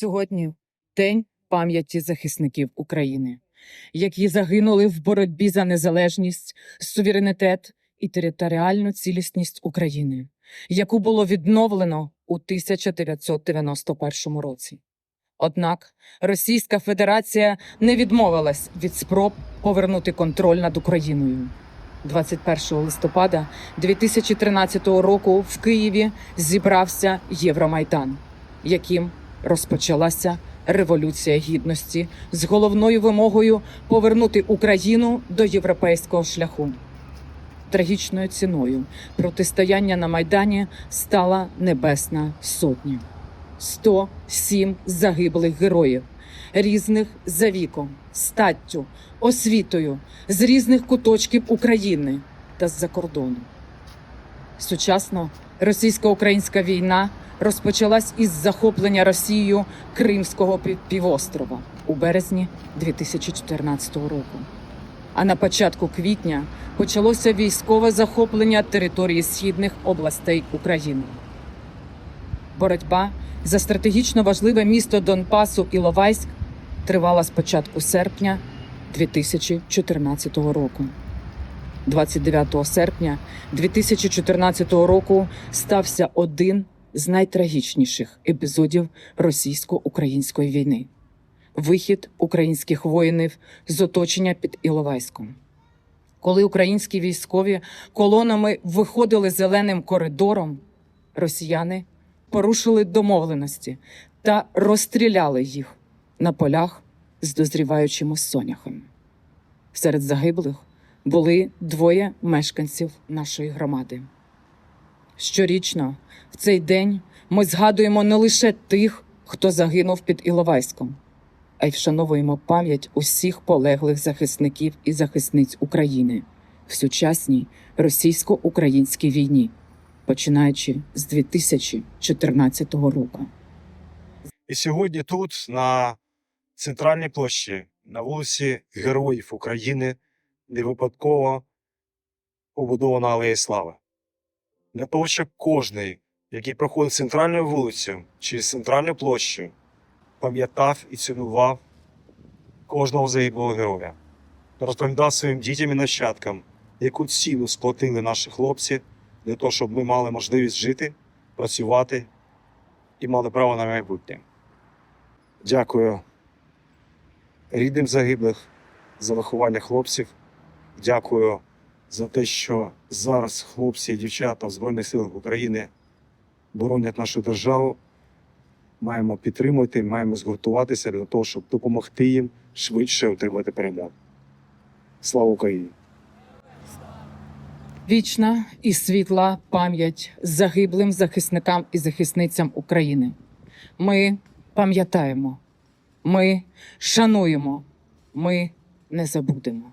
Сьогодні День пам'яті захисників України, які загинули в боротьбі за незалежність, суверенітет і територіальну цілісність України, яку було відновлено у 1991 році. Однак Російська Федерація не відмовилась від спроб повернути контроль над Україною. 21 листопада 2013 року в Києві зібрався Євромайдан, яким розпочалася революція гідності з головною вимогою повернути Україну до європейського шляху. Трагічною ціною протистояння на майдані стала Небесна Сотня. 107 загиблих героїв, різних за віком, статтю, освітою, з різних куточків України та з-за кордону. Сучасно російсько-українська війна розпочалась із захоплення Росією Кримського півострова у березні 2014 року. А на початку квітня почалося військове захоплення території східних областей України. Боротьба за стратегічно важливе місто Донбасу Іловайськ тривала з початку серпня 2014 року. 29 серпня 2014 року стався один з найтрагічніших епізодів російсько-української війни вихід українських воїнів з оточення під Іловайськом. Коли українські військові колонами виходили зеленим коридором, росіяни порушили домовленості та розстріляли їх на полях з дозріваючими соняхами. Серед загиблих були двоє мешканців нашої громади. Щорічно в цей день ми згадуємо не лише тих, хто загинув під Іловайськом, а й вшановуємо пам'ять усіх полеглих захисників і захисниць України в сучасній російсько-українській війні, починаючи з 2014 року. І сьогодні тут, на центральній площі, на вулиці Героїв України, не випадково побудована Алея Слави. Для того, щоб кожний, який проходить центральною вулицею через центральну площу, пам'ятав і цінував кожного загиблого героя, розповідав своїм дітям і нащадкам, яку ціну сплатили наші хлопці для того, щоб ми мали можливість жити, працювати і мали право на майбутнє. Дякую рідним загиблих за виховання хлопців. Дякую за те, що зараз хлопці і дівчата в Збройних силах України боронять нашу державу. Маємо підтримувати, маємо згуртуватися для того, щоб допомогти їм швидше отримати перемогу. Слава Україні! Вічна і світла пам'ять загиблим захисникам і захисницям України. Ми пам'ятаємо, ми шануємо, ми не забудемо.